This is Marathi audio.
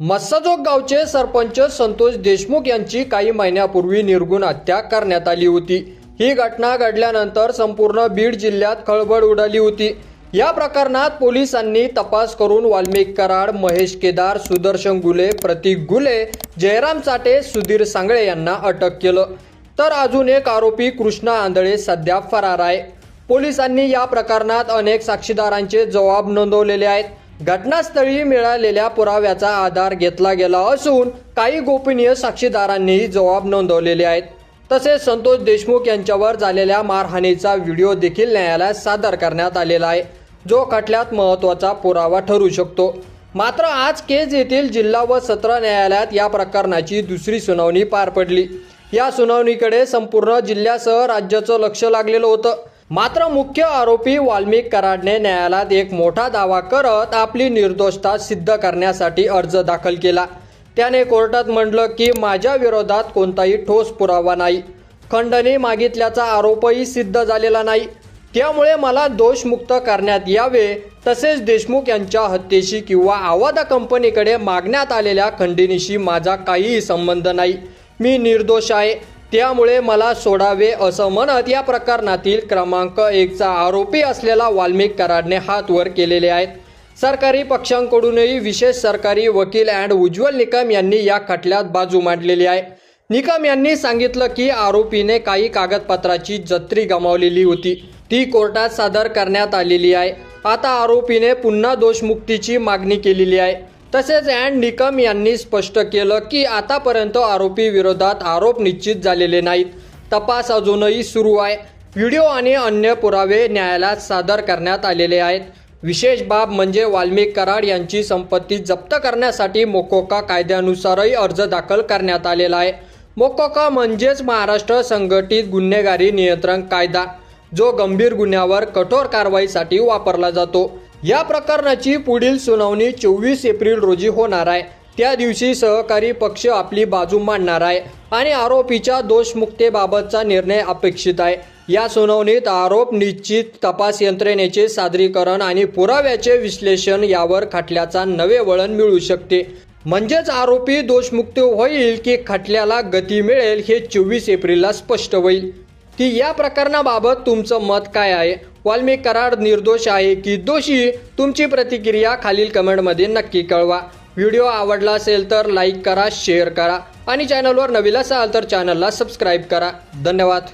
मस्साजोग गावचे सरपंच संतोष देशमुख यांची काही महिन्यापूर्वी निर्गुण हत्या करण्यात आली होती. ही घटना घडल्यानंतर संपूर्ण बीड जिल्ह्यात खळबळ उडाली होती. या प्रकरणात पोलिसांनी तपास करून वाल्मिक कराड महेश केदार सुदर्शन गुले प्रतीक गुले जयराम चाटे सुधीर सांगळे यांना अटक केलं. तर अजून एक आरोपी कृष्णा आंधळे सध्या फरार आहे. पोलिसांनी या प्रकरणात अनेक साक्षीदारांचे जबाब नोंदवलेले आहेत. घटनास्थळी मिळालेल्या पुराव्याचा आधार घेतला गेला असून काही गोपनीय साक्षीदारांनीही जबाब नोंदवलेले आहेत. तसेच संतोष देशमुख यांच्यावर झालेल्या मारहाणीचा व्हिडिओ देखील न्यायालयात सादर करण्यात आलेला आहे. जो खटल्यात महत्त्वाचा पुरावा ठरू शकतो. मात्र आज केज येथील जिल्हा व सत्र न्यायालयात या प्रकरणाची दुसरी सुनावणी पार पडली. या सुनावणीकडे संपूर्ण जिल्ह्यासह राज्याचं लक्ष लागलेलं होतं. मात्र मुख्य आरोपी वाल्मिक कराडने न्यायालयात एक मोठा दावा करत आपली निर्दोषता सिद्ध करण्यासाठी अर्ज दाखल केला. त्याने कोर्टात म्हटलं की माझ्या विरोधात कोणताही ठोस पुरावा नाही. खंडणी मागितल्याचा आरोपही सिद्ध झालेला नाही. त्यामुळे मला दोषमुक्त करण्यात यावे तसेच देशमुख यांच्या हत्येशी किंवा आवादा कंपनीकडे मागण्यात आलेल्या खंडणीशी माझा काहीही संबंध नाही. मी निर्दोष आहे. त्यामुळे मला सोडावे असं म्हणत या प्रकरणातील क्रमांक एकचा आरोपी असलेला वाल्मिक कराडने हात वर केलेले आहेत. सरकारी पक्षांकडूनही विशेष सरकारी वकील अँड उज्ज्वल निकम यांनी या खटल्यात बाजू मांडलेली आहे. निकम यांनी सांगितलं की आरोपीने काही कागदपत्राची जत्री गमावलेली होती. ती कोर्टात सादर करण्यात आलेली आहे. आता आरोपीने पुन्हा दोषमुक्तीची मागणी केलेली आहे. तसेच अँड निकम यांनी स्पष्ट केलं की आतापर्यंत आरोपी विरोधात आरोप निश्चित झालेले नाहीत. तपास अजूनही सुरू आहे. व्हिडिओ आणि अन्य पुरावे न्यायालयात सादर करण्यात आलेले आहेत. विशेष बाब म्हणजे वाल्मिक कराड यांची संपत्ती जप्त करण्यासाठी मोकोका कायद्यानुसारही अर्ज दाखल करण्यात आलेला आहे. मोकोका म्हणजेच महाराष्ट्र संघटित गुन्हेगारी नियंत्रण कायदा जो गंभीर गुन्ह्यावर कठोर कारवाईसाठी वापरला जातो. या प्रकरणाची पुढील सुनावणी चोवीस एप्रिल रोजी होणार आहे. त्या दिवशी सहकारी पक्ष आपली बाजू मांडणार आहे आणि आरोपीच्या दोषमुक्तेबाबतचा निर्णय अपेक्षित आहे. या सुनावणीत आरोप निश्चित तपास यंत्रणेचे सादरीकरण आणि पुराव्याचे विश्लेषण यावर खटल्याचा नवे वळण मिळू शकते. म्हणजेच आरोपी दोषमुक्त होईल की खटल्याला गती मिळेल हे चोवीस एप्रिलला स्पष्ट होईल. की या प्रकरणाबाबत तुमचं मत काय आहे? वाल्मी कराड निर्दोष आहे की दोषी तुमची प्रतिक्रिया खालील कमेंटमध्ये नक्की कळवा. व्हिडिओ आवडला असेल तर लाईक करा शेअर करा आणि चॅनलवर नवीन असाल तर चॅनलला सबस्क्राईब करा. धन्यवाद.